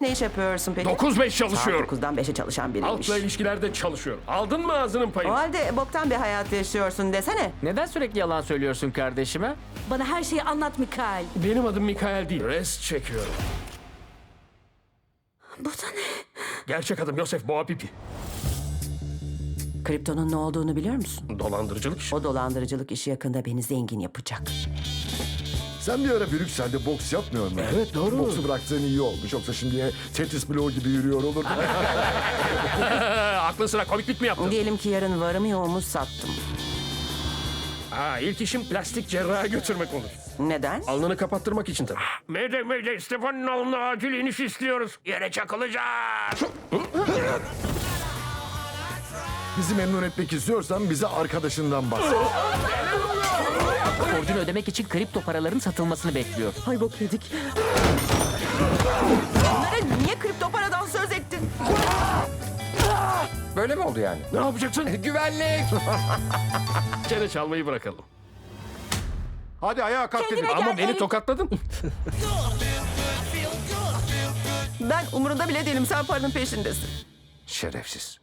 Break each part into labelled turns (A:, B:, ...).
A: Ne iş yapıyorsun peki?
B: 9-5 çalışıyorum.
A: Saat 9'dan 5'e çalışan biriymiş.
B: Halkla ilişkilerde çalışıyorum. Aldın mı ağzının
A: O
B: payını?
A: halde boktan bir hayat yaşıyorsun desene.
C: Neden sürekli yalan söylüyorsun kardeşime?
D: Bana her şeyi anlat Mikael.
B: Benim adım Mikael değil. Rest çekiyorum.
D: Bu da ne?
B: Gerçek adım Yosef Boğa Pipi.
A: Kriptonun ne olduğunu biliyor musun?
B: Dolandırıcılık işi.
A: O dolandırıcılık işi yakında beni zengin yapacak.
E: Sen bir ara Brüksel'de boks yapmıyor muydun?
B: Evet, doğru.
E: Boksu bıraktığın iyi olmuş. Yoksa şimdiye Tetris bloğu gibi yürüyor.
B: Ha, aklın sıra komiklik mi yaptın?
A: Diyelim ki yarın varımı yoğumu sattım.
B: Ha, ilk işim plastik cerraha götürmek olur.
A: Neden?
B: Alnını kapattırmak için tabii. Meyde meyde Stefan'ın alnına acil iniş istiyoruz. Yere çakılacağız.
E: Bizi memnun etmek istiyorsan bize arkadaşından bahset.
C: Borcunu ödemek için kripto paraların satılmasını bekliyor.
A: Hay bok yedik. Onlara niye kripto paradan söz ettin?
F: Böyle mi oldu yani?
B: Ne yapacaksın?
F: Güvenlik!
B: Çene çalmayı bırakalım.
E: Hadi ayağa kalk dedim.
B: Ama beni tokatladın.
A: Ben umurunda bile değilim. Sen paranın peşindesin.
F: Şerefsiz.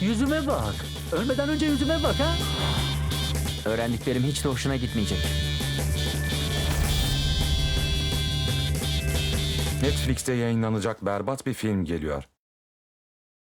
C: Yüzüme bak. Ölmeden önce yüzüme bak ha. Öğrendiklerim hiç de hoşuna gitmeyecek.
F: Netflix'te yayınlanacak berbat bir film geliyor.